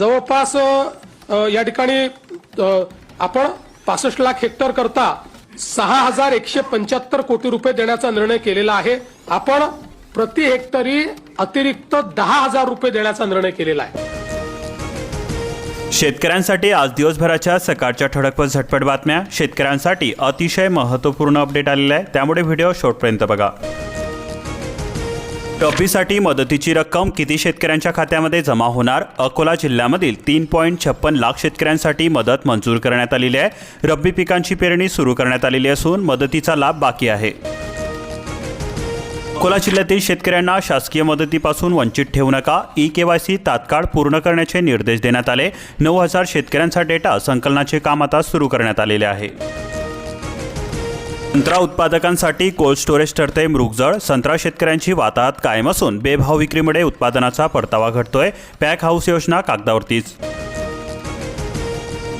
जवळपास या ठिकाणी आपण पासष्ट लाख हेक्टर करता सहा हजार एकशे पंच्याहत्तर कोटी रुपये देण्याचा निर्णय केलेला आहे. आपण प्रति हेक्टरी अतिरिक्त दहा हजार रुपये देण्याचा निर्णय केलेला आहे. शेतकऱ्यांसाठी आज दिवसभराच्या सकाळच्या ठळक व झटपट बातम्या. शेतकऱ्यांसाठी अतिशय महत्त्वपूर्ण अपडेट आलेला आहे. त्यामुळे व्हिडिओ शेवटपर्यंत बघा. रब्बीसाठी मदतीची रक्कम किती शेतकऱ्यांच्या खात्यामध्ये जमा होणार? अकोला जिल्ह्यामधील तीन पॉईंट छप्पन लाख शेतकऱ्यांसाठी मदत मंजूर करण्यात आलेली आहे. रब्बी पिकांची पेरणी सुरू करण्यात आलेली असून मदतीचा लाभ बाकी आहे. अकोला जिल्ह्यातील शेतकऱ्यांना शासकीय मदतीपासून वंचित ठेवू नका. ई के वाय सी तात्काळ पूर्ण करण्याचे निर्देश देण्यात आले. नऊ हजार शेतकऱ्यांचा डेटा संकलनाचे काम आता सुरू करण्यात आलेले आहे. संत्रा उत्पादकांसाठी कोल्ड स्टोरेज ठरते मृगजळ. संत्रा शेतकऱ्यांची वाताहत कायम असून बेभाव विक्रीमुळे उत्पादनाचा परतावा घटतोय. पॅक हाऊस योजना कागदावरतीच.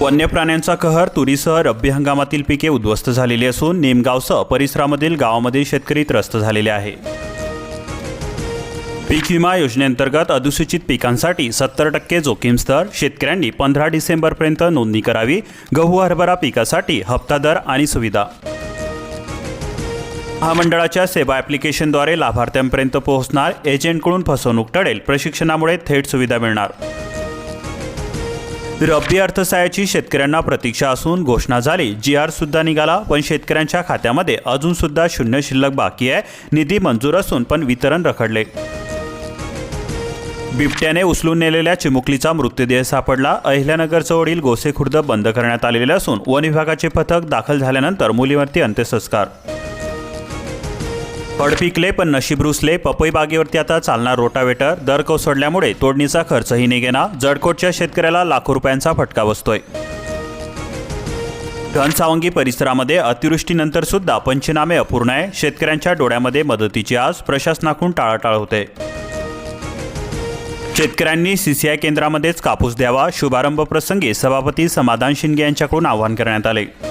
वन्य प्राण्यांचा कहर तुरीसह रब्बी हंगामातील पिके उद्ध्वस्त झालेली असून निमगावसह परिसरामधील गावामधील शेतकरी त्रस्त झालेले आहे. पीक विमा योजनेअंतर्गत अनुसूचित पिकांसाठी सत्तर टक्के जोखीम स्तर. शेतकऱ्यांनी पंधरा डिसेंबरपर्यंत नोंदणी करावी. गहू हरभरा पिकासाठी हप्ता दर आणि सुविधा. महामंडळाच्या सेवा ॲप्लिकेशनद्वारे लाभार्थ्यांपर्यंत पोहोचणार एजंटकडून फसवणूक टळेल. प्रशिक्षणामुळे थेट सुविधा मिळणार. रब्बी अर्थसहाय्याची शेतकऱ्यांना प्रतीक्षा असून घोषणा झाली. जी आर सुद्धा निघाला पण शेतकऱ्यांच्या खात्यामध्ये अजून सुद्धा शून्य शिल्लक बाकी आहे. निधी मंजूर असून पण वितरण रखडले. बिबट्याने उचलून नेलेल्या चिमुकलीचा मृतदेह सापडला. अहिल्यानगरजवळील गोसेखुर्द बंद करण्यात आलेले असून वन विभागाचे पथक दाखल झाल्यानंतर मुलीवरती अंत्यसंस्कार. फळ पिकले पण नशीब रुसले. पपई बागेवरती आता चालणार रोटावेटर. दर कोसळल्यामुळे तोडणीचा खर्चही निघेना. जडकोटच्या शेतकऱ्याला लाखो रुपयांचा फटका बसतोय. घनसावंगी परिसरामध्ये अतिवृष्टीनंतर सुद्धा पंचनामे अपूर्ण आहे. शेतकऱ्यांच्या डोळ्यामध्ये मदतीची आज प्रशासनाकडून टाळाटाळ होते. शेतकऱ्यांनी सीसीआय केंद्रामध्येच कापूस द्यावा. शुभारंभ प्रसंगी सभापती समाधान शिंदे यांच्याकडून आवाहन करण्यात आले.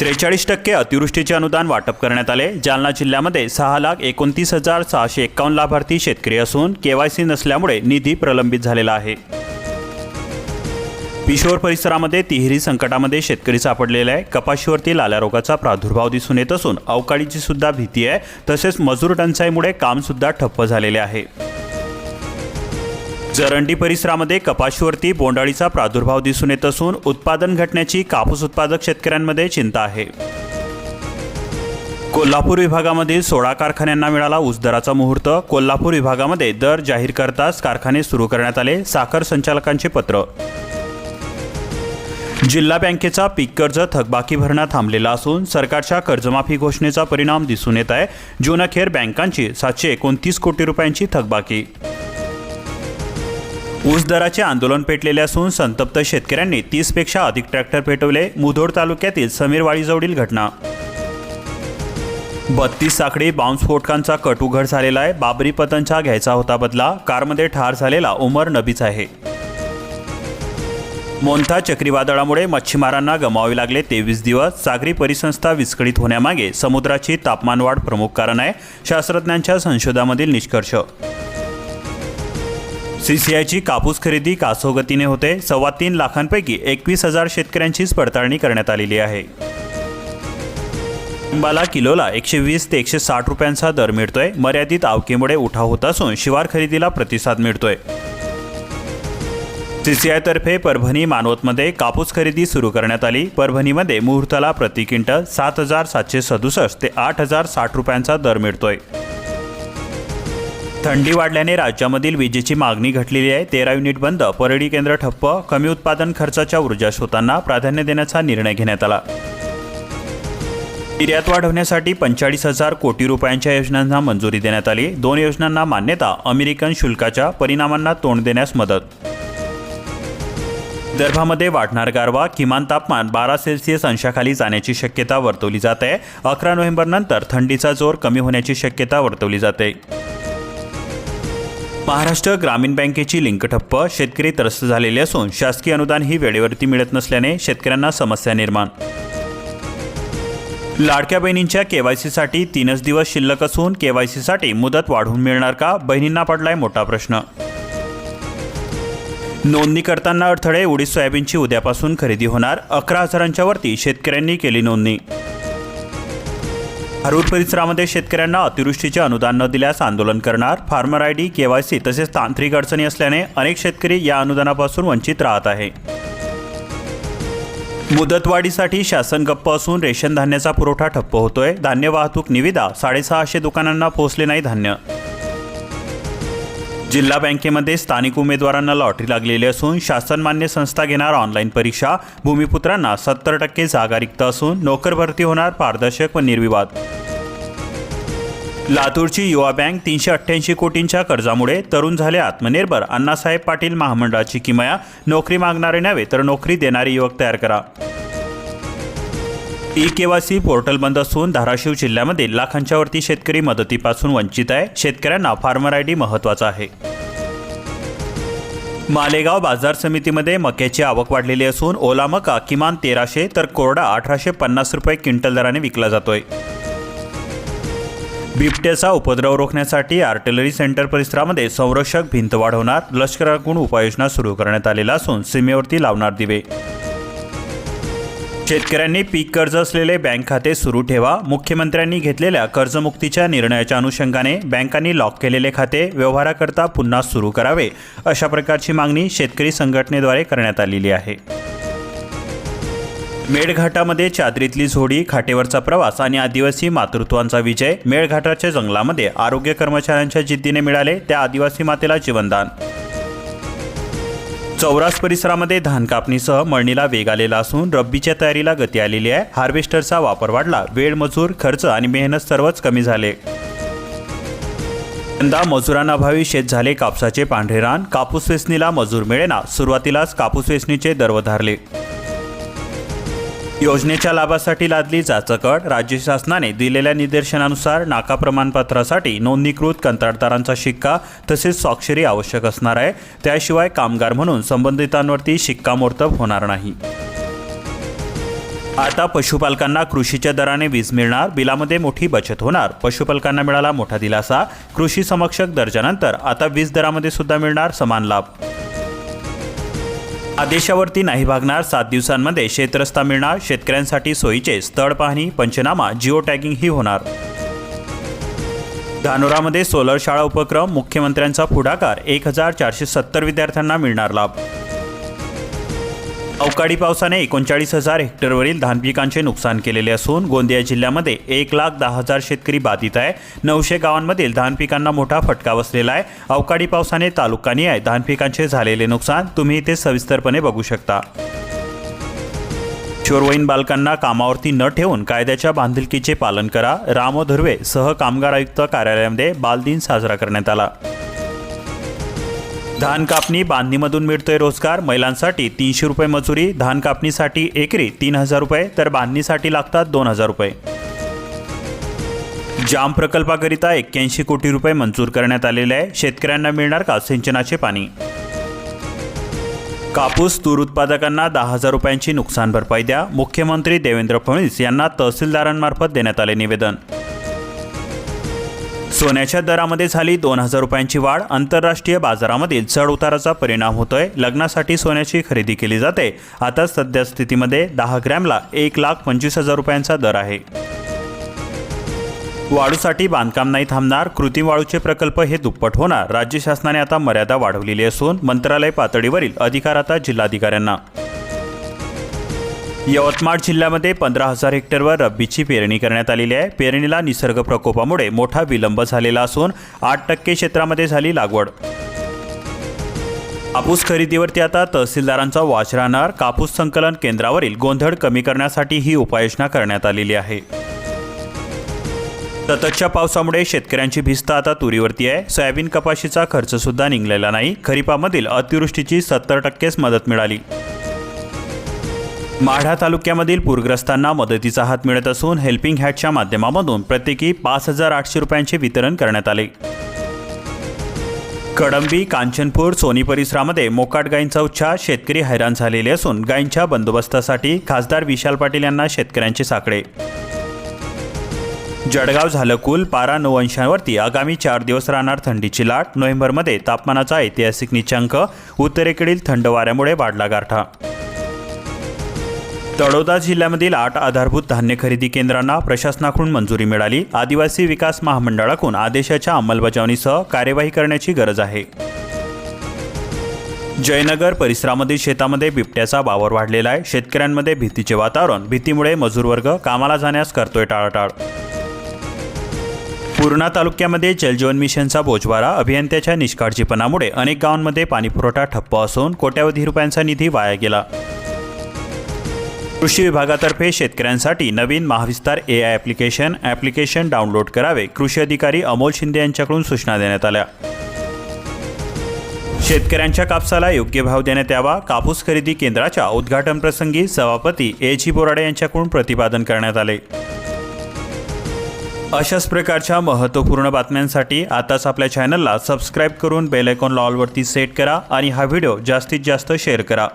त्रेचाळीस टक्के अतिवृष्टीचे अनुदान वाटप करण्यात आले. जालना जिल्ह्यामध्ये सहा लाख एकोणतीस हजार सहाशे एक्कावन्न लाभार्थी शेतकरी असून केवायसी नसल्यामुळे निधी प्रलंबित झालेला आहे. पिशोर परिसरामध्ये तिहेरी संकटामध्ये शेतकरी सापडलेला आहे. कपाशीवरती लाल्या रोगाचा प्रादुर्भाव दिसून येत असून अवकाळीची सुद्धा भीती आहे. तसेच मजूर टंचाईमुळे कामसुद्धा ठप्प झालेले आहे. जरंडी परिसरामध्ये कपाशीवरती बोंडाळीचा प्रादुर्भाव दिसून येत असून उत्पादन घटण्याची कापूस उत्पादक शेतकऱ्यांमध्ये चिंता आहे. कोल्हापूर विभागामध्ये सोळा कारखान्यांना मिळाला उसदराचा मुहूर्त. कोल्हापूर विभागामध्ये दर जाहीर करताच कारखाने सुरू करण्यात आले साखर संचालकांचे पत्र. जिल्हा बँकेचा पीक कर्ज थकबाकी भरणा थांबलेला असून सरकारच्या कर्जमाफी घोषणेचा परिणाम दिसून येत आहे. जून अखेर बँकांची सातशे एकोणतीस कोटी रुपयांची थकबाकी. ऊस दराचे आंदोलन पेटलेले असून संतप्त शेतकऱ्यांनी तीसपेक्षा अधिक ट्रॅक्टर पेटवले मुधोड तालुक्यातील समीरवाडीजवळील घटना. बत्तीस साखळी बॉम्बस्फोटकांचा कट उघड झालेला आहे. बाबरी पतनचा घ्यायचा होता बदला. कारमध्ये ठार झालेला उमर नबीच आहे. मोंथा चक्रीवादळामुळे मच्छीमारांना गमावे लागले तेवीस दिवस. सागरी परिसंस्था विस्कळीत होण्यामागे समुद्राची तापमानवाढ प्रमुख कारण आहे. शास्त्रज्ञांच्या संशोधामधील निष्कर्ष. सीसीआयची कापूस खरेदी कासोगतीने होते. सव्वा तीन लाखांपैकी एकवीस हजार शेतकऱ्यांचीच पडताळणी करण्यात आलेली आहे. लिंबाला किलोला एकशे वीस ते एकशे साठ रुपयांचा दर मिळतोय. मर्यादित आवकीमुळे उठाव होत असून शिवार खरेदीला प्रतिसाद मिळतोय. सीसीआयतर्फे परभणी मानवतमध्ये कापूस खरेदी सुरू करण्यात आली. परभणीमध्ये मुहूर्ताला प्रति क्विंटल सात हजार सातशे सदुसष्ट ते आठ हजार साठ रुपयांचा दर मिळतोय. थंडी वाढल्याने राज्यामधील विजेची मागणी घटलेली आहे. तेरा युनिट बंद परडी केंद्र ठप्प कमी उत्पादन खर्चाच्या ऊर्जा स्रोतांना प्राधान्य देण्याचा निर्णय घेण्यात आला. निर्यात वाढवण्यासाठी पंचेचाळीस हजार कोटी रुपयांच्या योजनांना मंजुरी देण्यात आली. दोन योजनांना मान्यता अमेरिकन शुल्काच्या परिणामांना तोंड देण्यास मदत. विदर्भामध्ये वाढणार गारवा किमान तापमान बारा सेल्सिअस अंशाखाली जाण्याची शक्यता वर्तवली जात. आहे अकरा नोव्हेंबरनंतर थंडीचा जोर कमी होण्याची शक्यता वर्तवली जाते. महाराष्ट्र ग्रामीण बँकेची लिंक ठप्प शेतकरी त्रस्त झालेले असून शासकीय अनुदान ही वेळेवरती मिळत नसल्याने शेतकऱ्यांना समस्या निर्माण. लाडक्या बहिणींच्या केवायसीसाठी तीनच दिवस शिल्लक असून केवायसीसाठी मुदत वाढवून मिळणार का? बहिणींना पडलाय मोठा प्रश्न. नोंदणी करताना अडथळे उडीद सोयाबीनची उद्यापासून खरेदी होणार अकरा हजारांच्या वरती शेतकऱ्यांनी केली नोंदणी. हरूर परिसरामध्ये शेतकऱ्यांना अतिवृष्टीचे अनुदान न दिल्यास आंदोलन करणार फार्मर आय डी केवायसी तसेच तांत्रिक अडचणी असल्याने अनेक शेतकरी या अनुदानापासून वंचित राहत आहे. मुदतवाढीसाठी शासन गप्प असून रेशन धान्याचा पुरवठा ठप्प होतोय. धान्य वाहतूक निविदा साडेसहाशे दुकानांना पोहोचले नाही धान्य. जिल्हा बँकेमध्ये स्थानिक उमेदवारांना लॉटरी लागलेली असून शासनमान्य संस्था घेणार ऑनलाईन परीक्षा. भूमिपुत्रांना सत्तर टक्के जागा रिक्त असून नोकर भरती होणार पारदर्शक व निर्विवाद. लातूरची युवा बँक तीनशे अठ्ठ्याऐंशी कोटींच्या कर्जामुळे तरुण झाले आत्मनिर्भर. अण्णासाहेब पाटील महामंडळाची किमया. नोकरी मागणारे नव्हे तर नोकरी देणारे युवक तयार करा. ई केवासी पोर्टल बंद असून धाराशिव जिल्ह्यामध्ये लाखांच्या वरती शेतकरी मदतीपासून वंचित आहे. शेतकऱ्यांना फार्मर आय डी महत्त्वाचा आहे. मालेगाव बाजार समितीमध्ये मक्याची आवक वाढलेली असून ओला मका किमान तेराशे तर कोरडा अठराशे पन्नास रुपये क्विंटल दराने विकला जातोय. बिबट्याचा उपद्रव रोखण्यासाठी आर्टिलरी सेंटर परिसरामध्ये संरक्षक भिंत वाढवणार लष्कराकडून उपाययोजना सुरू करण्यात आलेला असून सीमेवरती लावणार दिवे. शेतकऱ्यांनी पीक कर्ज असलेले बँक खाते सुरू ठेवा. मुख्यमंत्र्यांनी घेतलेल्या कर्जमुक्तीच्या निर्णयाच्या अनुषंगाने बँकांनी लॉक केलेले खाते व्यवहाराकरता पुन्हा सुरू करावे अशा प्रकारची मागणी शेतकरी संघटनेद्वारे करण्यात आलेली आहे. मेळघाटामध्ये चादरीतली झोडी खाटेवरचा प्रवास आणि आदिवासी मातृत्वांचा विजय मेळघाटाच्या जंगलामध्ये आरोग्य कर्मचाऱ्यांच्या जिद्दीने मिळाले त्या आदिवासी मातेला जीवनदान चौरास परिसरामध्ये धान कापणीसह मळणीला वेग आलेला असून रब्बीच्या तयारीला गती आलेली आहे. हार्वेस्टरचा वापर वाढला. वेळ मजूर खर्च आणि मेहनत सर्वच कमी झाले. यंदा मजुरांअभावी शेत झाले कापसाचे पांढरे रान. कापूस वेचणीला मजूर मिळेना. सुरुवातीलाच कापूस वेचणीचे दर वधारले. योजनेच्या लाभासाठी लादली जाचकड. राज्य शासनाने दिलेल्या निदर्शनानुसार नाका प्रमाणपत्रासाठी नोंदणीकृत कंत्राटदारांचा शिक्का तसेच स्वाक्षरी आवश्यक असणार आहे. त्याशिवाय कामगार म्हणून संबंधितांवरती शिक्कामोर्तब होणार नाही. आता पशुपालकांना कृषीच्या दराने वीज मिळणार बिलामध्ये मोठी बचत होणार. पशुपालकांना मिळाला मोठा दिलासा. कृषी समक्षक दर्जानंतर आता वीज दरामध्ये सुद्धा मिळणार समान लाभ. आदेशावरती नाही भागणार सात दिवसांमध्ये शेतरस्ता मिळणार शेतकऱ्यांसाठी सोयीचे स्थळ पाहणी पंचनामा जिओ टॅगिंग ही होणार. धानोरामध्ये सोलर शाळा उपक्रम मुख्यमंत्र्यांचा पुढाकार एक हजार चारशे सत्तर विद्यार्थ्यांना मिळणार लाभ. अवकाळी पावसाने एकोणचाळीस हजार हेक्टरवरील धान पिकांचे नुकसान केलेले असून गोंदिया जिल्ह्यामध्ये एक लाख दहा हजार शेतकरी बाधित आहे. नऊशे गावांमधील धान पिकांना मोठा फटका बसलेला आहे. अवकाळी पावसाने तालुकानी आहे धान पिकांचे झालेले नुकसान तुम्ही इथे सविस्तरपणे बघू शकता. चोरवईन बालकांना कामावरती न ठेवून कायद्याच्या बांधिलकीचे पालन करा. रामो धुर्वे सह कामगार आयुक्त कार्यालयामध्ये बालदिन साजरा करण्यात आला. धान कापणी बांधणीमधून मिळतोय रोजगार. महिलांसाठी तीनशे रुपये मजुरी धान कापणीसाठी एकरी तीन हजार रुपये तर बांधणीसाठी लागतात दोन हजार रुपये. जाम प्रकल्पाकरिता एक्क्याऐंशी कोटी रुपये मंजूर करण्यात आलेले आहे. शेतकऱ्यांना मिळणार का सिंचनाचे पाणी? कापूस तूर उत्पादकांना दहा हजार रुपयांची नुकसान भरपाई द्या. मुख्यमंत्री देवेंद्र फडणवीस यांना तहसीलदारांमार्फत देण्यात आले निवेदन. सोन्याच्या दरामध्ये झाली दोन हजार रुपयांची वाढ. आंतरराष्ट्रीय बाजारामधील चढ उताराचा परिणाम होतोय. लग्नासाठी सोन्याची खरेदी केली जाते. आता सध्या स्थितीमध्ये दहा ग्रॅमला एक लाख पंचवीस हजार रुपयांचा दर आहे. वाळूसाठी बांधकाम नाही थांबणार. कृत्रिम वाळूचे प्रकल्प हे दुप्पट होणार. राज्य शासनाने आता मर्यादा वाढवलेली असून मंत्रालय पातळीवरील अधिकार आता जिल्हाधिकाऱ्यांना. यवतमाळ जिल्ह्यामध्ये पंधरा हजार हेक्टरवर रब्बीची पेरणी करण्यात आलेली आहे. पेरणीला निसर्ग प्रकोपामुळे मोठा विलंब झालेला असून आठ टक्के क्षेत्रामध्ये झाली लागवड. कापूस खरेदीवरती आता तहसीलदारांचा वाच राहणार. कापूस संकलन केंद्रावरील गोंधळ कमी करण्यासाठी ही उपाययोजना करण्यात आलेली आहे. सततच्या पावसामुळे शेतकऱ्यांची भिस्त आता तुरीवरती आहे. सोयाबीन कपाशीचा खर्चसुद्धा निघलेला नाही. खरीपामधील अतिवृष्टीची सत्तर टक्केच मदत मिळाली. माढा तालुक्यामधील पूरग्रस्तांना मदतीचा हात मिळत असून हेल्पिंग हॅटच्या माध्यमामधून प्रत्येकी पाच हजार आठशे रुपयांचे वितरण करण्यात आले. कडंबी कांचनपूर सोनी परिसरामध्ये मोकाट गायींचा उच्छा शेतकरी हैराण झालेले असून गायींच्या बंदोबस्तासाठी खासदार विशाल पाटील यांना शेतकऱ्यांचे साकडे. जळगाव झालं कुल पारा नऊ अंशांवरती आगामी चार दिवस राहणार थंडीची लाट. नोव्हेंबरमध्ये तापमानाचा ऐतिहासिक निचांक उत्तरेकडील थंड वाऱ्यामुळे वाढला गारठा. तळोदा जिल्ह्यामधील आठ आधारभूत धान्य खरेदी केंद्रांना प्रशासनाकडून मंजुरी मिळाली. आदिवासी विकास महामंडळाकडून आदेशाच्या अंमलबजावणीसह कार्यवाही करण्याची गरज आहे. जयनगर परिसरामधील शेतामध्ये बिबट्याचा वावर वाढलेला आहे. शेतकऱ्यांमध्ये भीतीचे वातावरण भीतीमुळे मजूर वर्ग कामाला जाण्यास करतोय टाळाटाळ. पूर्णा तालुक्यामध्ये जलजीवन मिशनचा बोजवारा अभियंत्याच्या निष्काळजीपणामुळे अनेक गावांमध्ये पाणीपुरवठा ठप्प असून कोट्यावधी रुपयांचा निधी वाया गेला. कृषी विभागातर्फे शेतकऱ्यांसाठी नवीन Mahavistar A I application application download करावे कृषी अधिकारी अमोल शिंदे यांच्याकडून सूचना देण्यात आल्या. शेतकऱ्यांच्या कापसाला योग्य भाव देण्यात यावा कापूस खरेदी केंद्राच्या उद्घाटन प्रसंगी सभापती ए जी बोराडे यांच्याकडून प्रतिपादन करण्यात आले. अशाच प्रकारच्या महत्त्वपूर्ण बातम्यांसाठी आताच आपल्या चॅनलला सबस्क्राईब करून बेलायकॉन लॉलवरती सेट करा आणि हा व्हिडिओ जास्तीत जास्त शेअर करा.